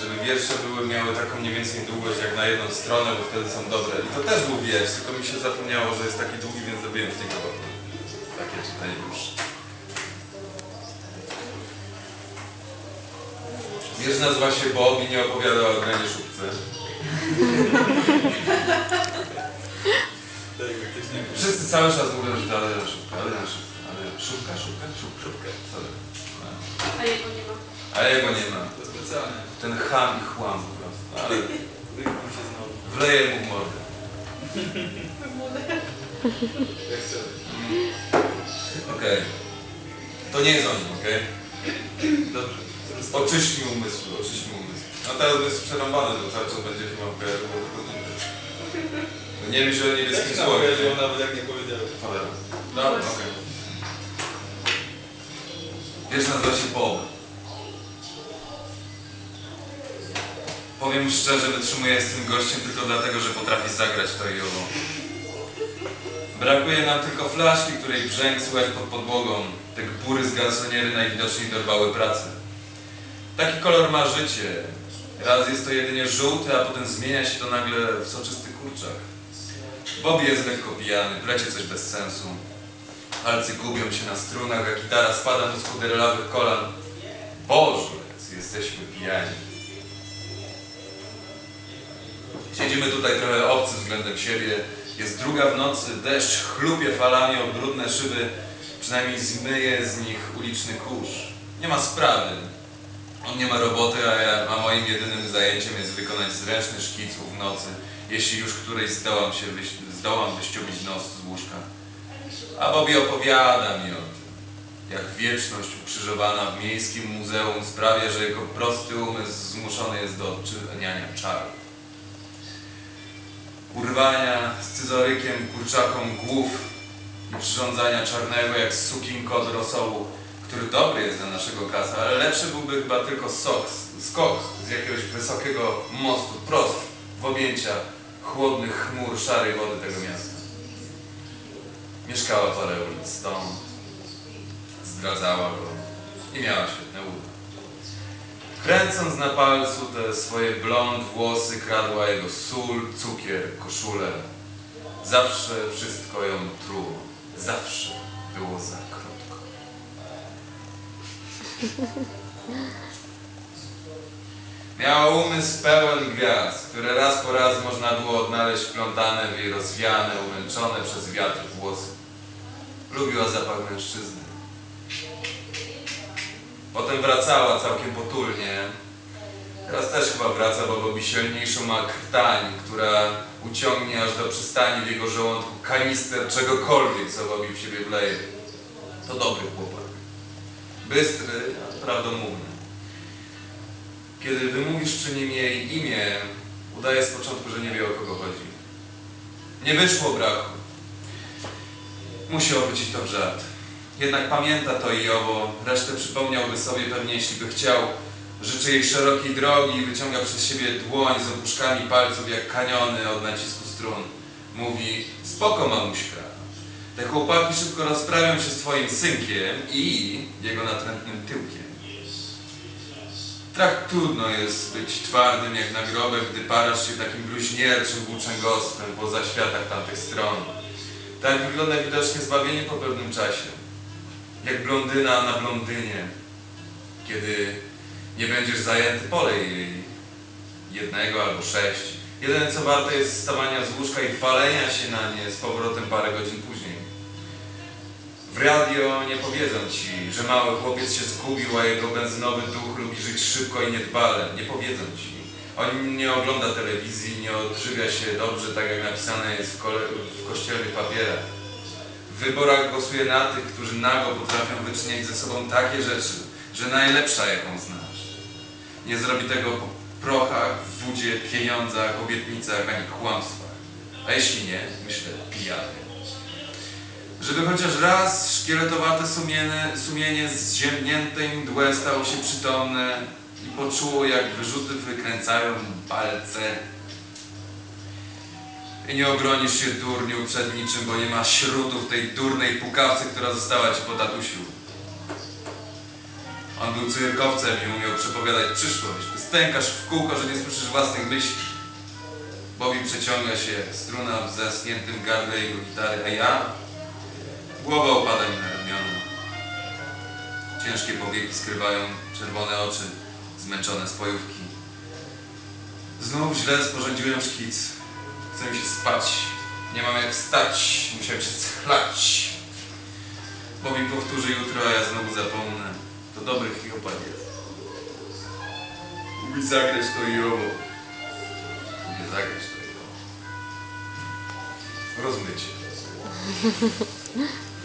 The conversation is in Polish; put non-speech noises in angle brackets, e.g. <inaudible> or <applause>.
żeby wiersze były, miały taką mniej więcej długość jak na jedną stronę, bo wtedy są dobre. I to też był wiersz, tylko mi się zapomniało, że jest taki długi, więc zrobiłem z niego takie czytanie dłuższe. Wiersz nazywa się Bob i nie opowiada o granie szubce. <laughs> Wszyscy cały czas mówią, że to Alena Szubka, Alena Szubka, ale Szubka, Szubka, Szubka, Szubka. A jego nie ma. A jego nie ma. Ten ham i chłam po prostu. Ale Wygłuł się znowu. wleje mu w mordę. Okej. To nie jest o nim, okej? Dobrze. Oczyśćmy umysł, oczyśćmy umysł. No teraz jest przerąbane, że cały czas będzie chyba w kojarzyło tylko nie No nie myśl o Ja niebieskim się słowie. napowiedział nawet jak nie powiedziałem. Cholera. Dobra, okej. Wiesz, nazywa się Bob. Powiem szczerze, wytrzymuję z tym gościem tylko dlatego, że potrafi zagrać to i owo. Brakuje nam tylko flaszki, której brzęk słychać pod podłogą. Te gbury z garsoniery najwidoczniej dorwały pracy. Taki kolor ma życie. Raz jest to jedynie żółty, a potem zmienia się to nagle w soczysty kurczak. Bobby jest lekko pijany, plecie coś bez sensu. Palce gubią się na strunach, a gitara spada mu z kolan. Boże, jesteśmy pijani. Siedzimy tutaj trochę obcy względem siebie. Jest druga w nocy, deszcz chlupie falami o brudne szyby, przynajmniej zmyje z nich uliczny kurz. Nie ma sprawy. On nie ma roboty, a, ja, a moim jedynym zajęciem jest wykonać zręczny szkic w nocy, jeśli już którejś zdołam, się wyś, zdołam wyściubić nos z łóżka. A Bobby opowiada mi o tym, jak wieczność ukrzyżowana w miejskim muzeum sprawia, że jego prosty umysł zmuszony jest do odczyniania czarów urwania scyzorykiem kurczakom głów i przyrządzania czarnego jak sukin kot rosołu, który dobry jest dla naszego kasa, ale lepszy byłby chyba tylko sok, skok z jakiegoś wysokiego mostu prost w objęcia chłodnych chmur szarej wody tego miasta. Mieszkała parę ulic stąd, zdradzała go i miała świetne uda. Kręcąc na palcu te swoje blond włosy, kradła jego sól, cukier, koszulę. Zawsze wszystko ją truło. Zawsze było za krótko. Miała umysł pełen gwiazd, które raz po raz można było odnaleźć wplątane w jej rozwiane, umęczone przez wiatr włosy. Lubiła zapach mężczyzny. Potem wracała całkiem potulnie. Teraz też chyba wraca, bo robi silniejszą ma krtań, która uciągnie aż do przystani w jego żołądku kanister czegokolwiek, co Bobby w siebie wleje. To dobry chłopak. Bystry, a prawdomówny. Kiedy wymówisz przy nim jej imię, udaje z początku, że nie wie o kogo chodzi. Nie wyszło braku. Musi obrócić to w żart. Jednak pamięta to i owo, resztę przypomniałby sobie pewnie, jeśli by chciał. Życzy jej szerokiej drogi, wyciąga przez siebie dłoń z opuszkami palców jak kaniony od nacisku strun. Mówi, spoko mamuśka. Te chłopaki szybko rozprawią się z twoim synkiem i jego natrętnym tyłkiem. Tak trudno jest być twardym jak nagrobek, gdy parasz się takim bluźnierczym włóczęgostwem po zaświatach tamtych stron. Tak wygląda widocznie zbawienie po pewnym czasie jak blondyna na blondynie, kiedy nie będziesz zajęty, polej jej jednego albo sześć. Jedyne co warte jest wstawania z łóżka i walenia się na nie z powrotem parę godzin później. W radio nie powiedzą ci, że mały chłopiec się zgubił, a jego benzynowy duch lubi żyć szybko i niedbale. Nie powiedzą ci. On nie ogląda telewizji, nie odżywia się dobrze, tak jak napisane jest w, kole- w kościelnych papierach. W wyborach głosuje na tych, którzy nago potrafią wyczyniać ze sobą takie rzeczy, że najlepsza jaką znasz. Nie zrobi tego po prochach, wódzie, pieniądzach, obietnicach ani kłamstwach. A jeśli nie, myślę pijany. Żeby chociaż raz szkieletowate sumienie, sumienie zziemnięte i mdłe stało się przytomne i poczuło, jak wyrzuty wykręcają palce i nie obronisz się durniu przed niczym, bo nie ma śrutu w tej durnej pukawce, która została ci po tatusiu. On był cyrkowcem i umiał przepowiadać przyszłość. Stękasz w kółko, że nie słyszysz własnych myśli. Bobby przeciąga się struna w zaschniętym gardle jego gitary, a ja... Głowa opada mi na ramiona. Ciężkie powieki skrywają czerwone oczy, zmęczone spojówki. Znów źle sporządziłem szkic. Mi spać. Nie mam jak wstać. Musiałem się schlać. Bobby powtórzy jutro, a ja znowu zapomnę. To dobry hiopat jest. Lubi zagrać to i owo. Lubię zagrać to i owo. Rozmycie. <laughs>